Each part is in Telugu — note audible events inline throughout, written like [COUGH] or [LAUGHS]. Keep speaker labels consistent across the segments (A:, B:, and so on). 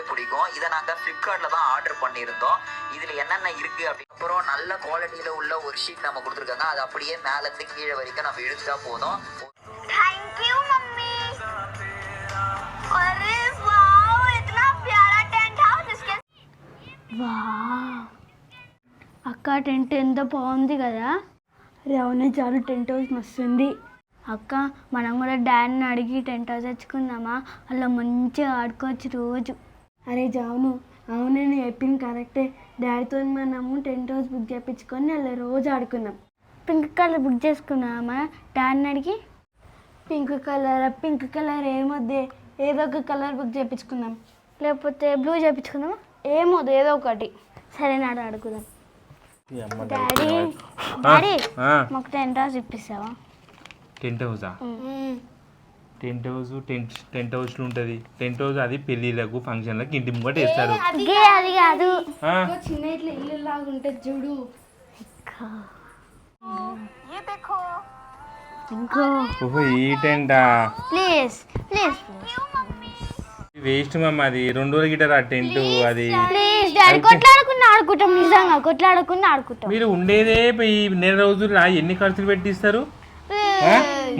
A: ரொம்பவே பிடிக்கும். இதை நாங்கள் ஃப்ளிப்கார்ட்டில் தான் ஆர்டர் பண்ணியிருந்தோம். இதில் என்னென்ன இருக்குது அப்படின்னு நல்ல குவாலிட்டியில் உள்ள ஒரு ஷீட் நம்ம கொடுத்துருக்காங்க. அது அப்படியே மேலேருந்து கீழே வரைக்கும் நம்ம இழுத்துட்டா போதும்.
B: అక్క టెంట్ ఎంత బాగుంది కదా అది అవునే చాలా టెంట్ హౌస్ మస్తుంది అక్క మనం కూడా డాడీని అడిగి టెంట్ హౌస్ తెచ్చుకుందామా అలా మంచిగా ఆడుకోవచ్చు రోజు అరే జాను అవునే నేను చెప్పింది కరెక్టే. డాడీతో మనము టెంట్ హౌస్ బుక్ చేయించుకొని అలా రోజు ఆడుకుందాం పింక్ కలర్ బుక్ చేసుకున్నామా డాడీని అడిగి. Pink colour? పింక్ కలర్ ఏమొద్దే? ఏదో ఒక కలర్ బుక్ చేయించుకుందాం లేకపోతే బ్లూ చేయించుకుందామా ఏమొద్దు ఏదో ఒకటి. సరే నాడు అడుగుదాం డాడీ డాడీ మాకు టెంట్ హౌస్ ఇప్పిస్తావా?
C: టెంట్ హౌసా టెంట్ హౌస్ టెంట్ టెంట్ హౌస్లు ఉంటుంది. టెంట్ హౌస్ అది పెళ్ళిళ్ళకు ఫంక్షన్లకు ఇంటి ముంగట వేస్తారు.
B: అది కాదు. చిన్న ఇట్లా ఇల్లు లాగా చూడు.
C: ఓహో ఈ టెంటా?
B: ప్లీజ్ ప్లీజ్
C: వేస్ట్ మమ్మ అది రెండు రోజులు గిటారు ఆ టెంట్ అది.
B: కొట్లాడుకున్నా ఆడుకుంటాం నిజంగా కొట్లాడుకున్నా ఆడుకుంటాం.
C: మీరు ఉండేదే ఈ నెల రోజులు ఎన్ని ఖర్చులు పెట్టిస్తారు?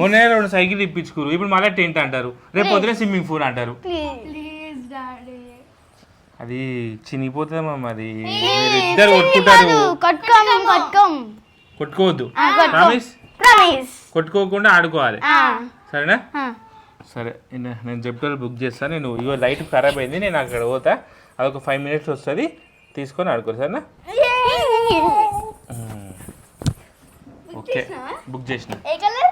C: మొన్న రెండు సైకిల్ ఇప్పించుకోరు ఇప్పుడు మళ్ళీ టెంట్ అంటారు. రేపు పొద్దున స్విమ్మింగ్ పూల్ అంటారు.
B: ప్లీజ్. డాడీ.
C: అది చినిగిపోతుంది మమ్మ అది మీరు ఇద్దరు కొట్టుకుంటారు.
B: కొట్టుకోం కొట్టుకోం.
C: కొట్టుకోవద్దు. ప్రామిస్ కొట్టుకోకుండా ఆడుకోవాలి. సరేనా? సరే నేను జెప్టోలో బుక్ చేస్తాను నేను ఇగో లైట్ ఖరాబ్ అయింది నేను అక్కడ పోతా. అదొక ఫైవ్ మినిట్స్ వస్తుంది. తీసుకొని ఆడుకో సరేనా? ఓకే. బుక్ చేసిన.
B: ఏ కలర్?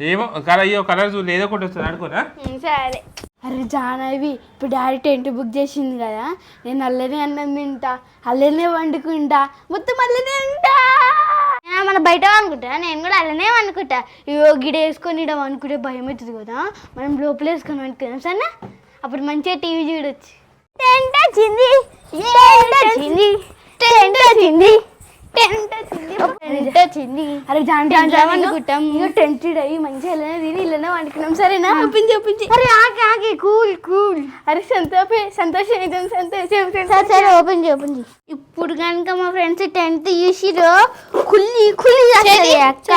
C: ఏమో కలర్ అయ్యో కలర్ చూడు ఏదో ఒకటి వస్తుంది
B: సరే. అరే జానవి ఇప్పుడు డాడీ టెంట్ బుక్ చేసింది కదా నేను అల్లనే అన్నం తింటా అల్లనే వండుకుంటా మొత్తం అల్లనే ఉంటా. మన బయట అనుకుంటా నేను కూడా అల్లనే అనుకుంటా ఇగో గిడ వేసుకొని ఇడ అనుకుంటే భయం అవుతుంది కదా మనం లోపల వేసుకొని వండుకుందాం సరేనా? అప్పుడు మంచిగా టీవీ చూడొచ్చు. టెంట్ వచ్చింది. టెంట్ వచ్చింది. టెంట్ వచ్చింది. అరే అయ్యి మంచిగా ఇలానే తిని ఇలానే వండుకున్నాం. సరేనా? ఒప్పించి ఒప్పించి. అరే కూల్ కూల్. అరే సంతోష సంతోషం సరే ఓపెన్ చేయి ఓపెన్ చేయి. ఇప్పుడు కనుక మా ఫ్రెండ్స్ కుల్లి కుల్లి అక్క.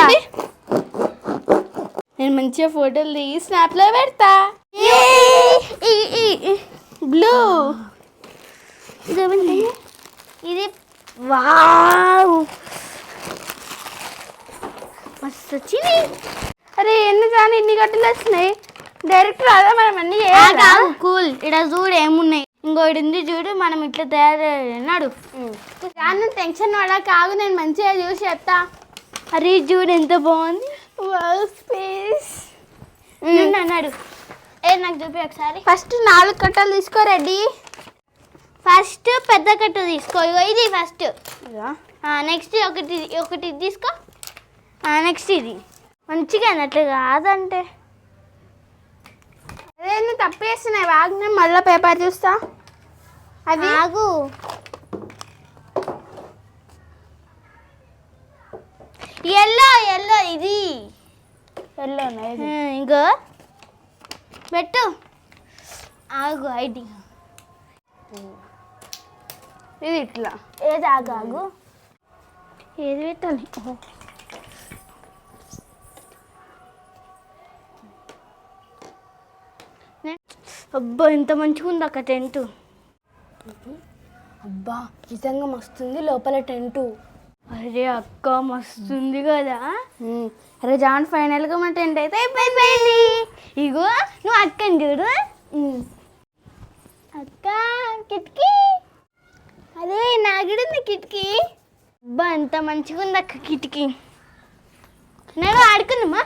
B: నేను మంచిగా ఫోటోలు దిగి స్నాప్లో పెడతా బ్లూ ఇది వావ్. మస్తు వచ్చింది అరే ఎన్ని కానీ ఇన్ని గట్టలు వచ్చినాయి? డైరెక్ట్ రాదా మనం అన్ని కూల్. ఇక్కడ చూడు ఏమున్నాయి. ఇంకోటి ఉంది చూడు మనం ఇట్లా తయారన్నాడు దాన్ని టెన్షన్ పడా కాదు నేను మంచిగా చూసి చెప్తా. అరే చూడు ఎంత బాగుంది. స్పేస్ అన్నాడు ఏ నాకు చూపి ఒకసారి. ఫస్ట్ నాలుగు కట్టలు తీసుకో రెడీ. ఫస్ట్ పెద్ద కట్ట తీసుకో. ఇగో ఇది ఫస్ట్. నెక్స్ట్ ఒకటి ఒకటి తీసుకో. నెక్స్ట్ ఇది. మంచిగా అన్నట్లు కాదంటే. అదే నువ్వు తప్పేస్తున్నాయి. వాగు నేను మళ్ళీ పేపర్ చూస్తా. అది ఆగు. ఎల్లో ఎల్లో ఇది. ఎల్లో ఇంకో పెట్టు. ఆగు ఐడి. ఇది ఇట్లా. ఏది ఆగు ఆగు ఏది పెట్టాలి? అబ్బా ఎంత మంచిగా ఉంది అక్క టెంట్. అబ్బా నిజంగా మస్తుంది లోపల టెంటు. అరే అక్క మస్తుంది కదా. అరే జాన్ ఫైనల్గా మా టెంట్ అయితే అయిపోయింది. ఇగో నువ్వు అక్కని చూడు. అక్క కిటికీ. అదే నాగిడింది కిటికీ. అబ్బా ఎంత మంచిగా ఉంది అక్క కిటికీ. నేను ఆడుకుందామా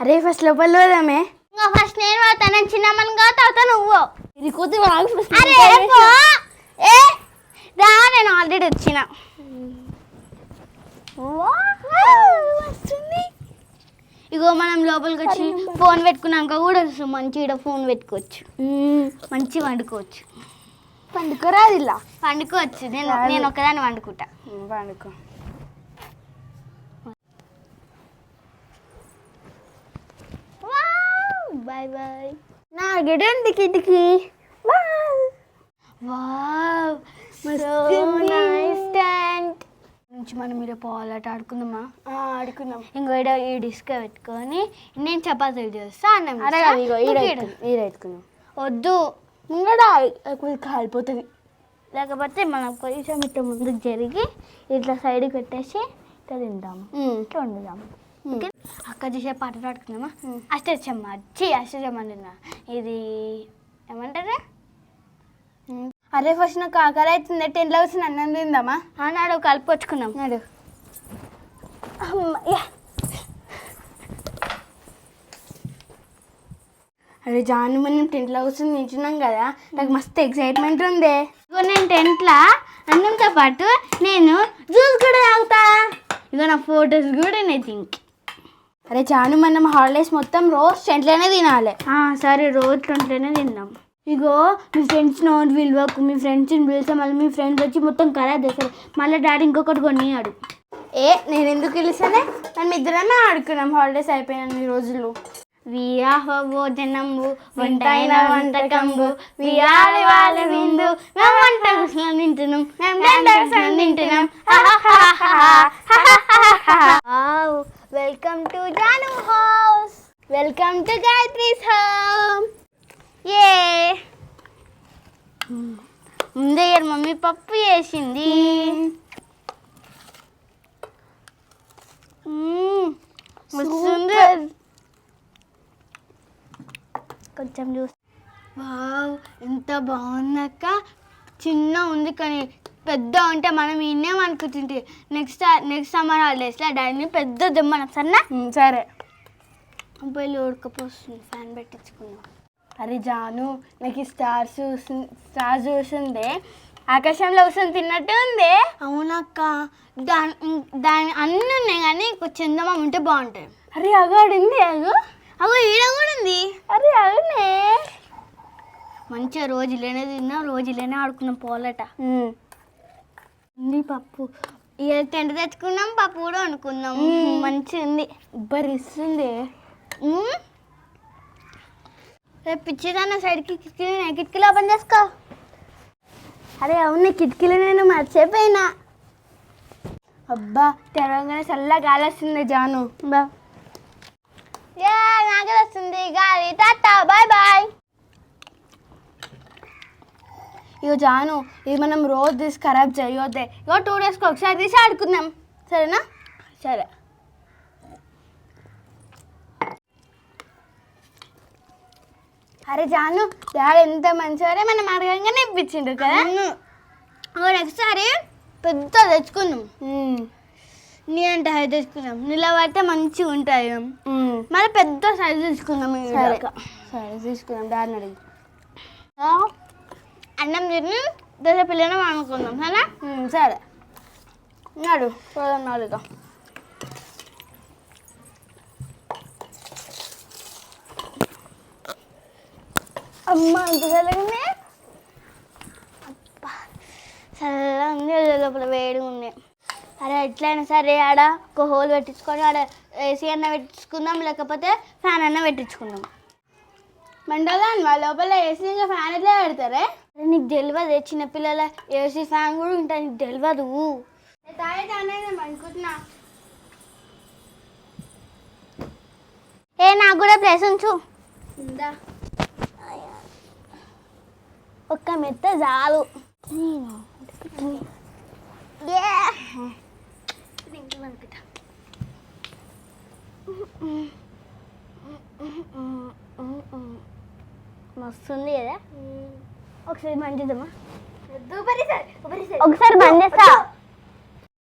B: అరే ఫస్ట్ లోపల పోదామే. ఇంకా ఫస్ట్ నేను పోతాను చిన్నమ్మని కా తర్వాత నువ్వు. కొద్ది అరే పో. ఏ? రా నేను ఆల్రెడీ వచ్చిన. వస్తుంది. ఇగో మనం లోపలికి వచ్చి ఫోన్ పెట్టుకున్నాక కూడా వస్తుంది. మంచి ఇక్కడ ఫోన్ పెట్టుకోవచ్చు. మంచి వండుకోవచ్చు. పండుకోరాదు ఇలా పండుకోవచ్చు. నేను నేను ఒకదాన్ని వండుకుంటా. పండుకో. బాయ్ బాయ్ నా గిడండి కిటికీ. నుంచి మనం మీరు పాలాట ఆడుకుందామా? ఆడుకుందాం. ఇంకో ఈడ ఈ డిస్క్ పెట్టుకొని నేను చపాతీలు చేస్తా అన్నం
D: అరే. ఇగో ఈడ
B: ఈడ.
D: ఎత్తుకుందాం
B: వద్దు.
D: ముంగడ కాలిపోతుంది.
B: లేకపోతే మనం కొంచెం ఇట్లా ముందుకు జరిగి ఇట్లా సైడ్కి పెట్టేసి ఇట్లా తింటాము ఇట్లా వండుదాము. అక్క చేసే పాట ఆడుకుందామా అష్టచమ్మ. చి అష్టచమ్మ తిన్నా. ఇది ఏమంటారు
D: అరే ఫస్ట్ నాకు ఆకలి అవుతుంది. టెన్లో వచ్చిన అన్నం తిందామా?
B: ఆనాడు కలుపుకొచ్చుకుందాం
D: నాడు. అరే జాను మనం టెన్ట్లో కూర్చొని నించున్నాం కదా. నాకు మస్తు ఎక్సైట్మెంట్ ఉంది.
B: ఇగో నేను టెంట్లో అన్నంతో పాటు నేను జ్యూస్ కూడా తాగుతా. ఇగో నా ఫొటోస్ కూడా నేను థింక్
D: అరే జాను మనం హాలిడేస్ మొత్తం రోజు టెంట్లోనే తినాలి.
B: సరే రోజు ట్వంటీలోనే తిందాం.
D: ఇగో మీ ఫ్రెండ్స్ నోట్ విలువకు మీ ఫ్రెండ్స్ని పిలిస్తే మళ్ళీ మీ ఫ్రెండ్స్ వచ్చి మొత్తం ఖరాబ్ చేస్తారు.
B: మళ్ళీ డాడీ ఇంకొకటి కొనియాడు.
D: ఏ నేను ఎందుకు పిలిచానే? మనం ఇద్దరమే ఆడుకున్నాం హాలిడేస్ అయిపోయిన ఈ రోజులు.
B: వియాహ భోజనంబు వంటైన వంటకంబు వియాలి వాళ్ళ విందు మేము వంట [LAUGHS] welcome to Jaanu house. Welcome to Gayatri's home ఏ ముందే మమ్మీ పప్పు చేసింది. కొంచెం చూసి. వావ్ ఎంత బాగుందక్క. చిన్న ఉంది కానీ పెద్ద ఉంటే మనం ఇన్నేం అనుకుంటుంటే. నెక్స్ట్ నెక్స్ట్ సమ్మర్ హాలిడేస్లో డాడీని పెద్ద దెమ్మన సన్నా
D: సరే.
B: పోయి ఉడకపోస్తుంది ఫ్యాన్ పెట్టించుకుందాం.
D: అరే జాను నాకు ఈ స్టార్స్ చూసి స్టార్స్ చూసిందే. ఆకాశంలో కూర్చొని తిన్నట్టు ఉంది.
B: అవునక్క. దాని దాని అన్నీ ఉన్నాయి కానీ చందమామ ఉంటే బాగుంటాయి.
D: అరే అగాడింది అగు.
B: అగో ఈడ కూడా ఉంది.
D: అరే అవునే.
B: మంచిగా రోజు ఇలానే తిన్నాం రోజు ఇలానే ఆడుకున్నాం పోలట. ఉంది పప్పు. ఇక టెంట్ తెచ్చుకున్నాం పప్పు కూడా వండుకున్నాం. మంచిగా ఉంది.
D: ఉబ్బరిస్తుంది
B: మ్మ్. రేపు పిచ్చిదాన్న సైడ్కి కిటికీ కిటికీలు ఓపెన్ చేసుకో.
D: అరే అవును కిటికీలో నేను మర్చిపోయినా. అబ్బా తెలంగాణ చల్ల గాలి వస్తుంది జాను.
B: బా. నాకు వస్తుంది గాలి టాటా బాయ్ బాయ్
D: ఇగో జాను ఇది మనం రోజు తీసి ఖరాబ్ చేయొద్దే ఇగో టూ డేస్కి ఒకసారి తీసి ఆడుకుందాం సరేనా
B: సరే
D: అరే జాను డాడీ ఎంత మంచివారే మనం అడగంగానే ఇప్పించిండు కదా?
B: నెక్స్ట్ సారి పెద్ద తెచ్చుకుందాం. నీ అంటే హై తెచ్చుకుందాం. నిలబడితే మంచిగా ఉంటాయి మళ్ళీ పెద్ద సైజు
D: సరే
B: విధంగా.
D: సరే తీసుకుందాం. డాడీని అడిగి.
B: అన్నం తిని దశ పిల్లలు అనుకుందాం సరే
D: సరే. నాడు పోదాం నాడుగా
B: అమ్మ అంత చల్లగానే చల్లగా ఉంది లోపల వేడిగా ఉంది. అరే ఎట్లయినా సరే ఆడ ఒక హోల్ పెట్టించుకొని ఆడ ఏసీ అన్న పెట్టించుకుందాం లేకపోతే ఫ్యాన్ అన్న పెట్టించుకుందాం.
D: మండలా మా లోపల ఏసీ ఇంకా ఫ్యాన్ ఎట్లా పెడతారే?
B: నీకు తెలియదు చిన్నపిల్లల ఏసీ ఫ్యాన్ కూడా ఉంటాయి నీకు తెలియదు
D: అనుకుంటున్నా
B: ఏ నాకు కూడా ప్లేస్ ఉంచు.
D: ఉందా?
B: ఒక్క మెత్త చాలు. మస్తుంది కదా? ఒకసారి మంచిదమ్మా ఒకసారి బంద్ చేస్తా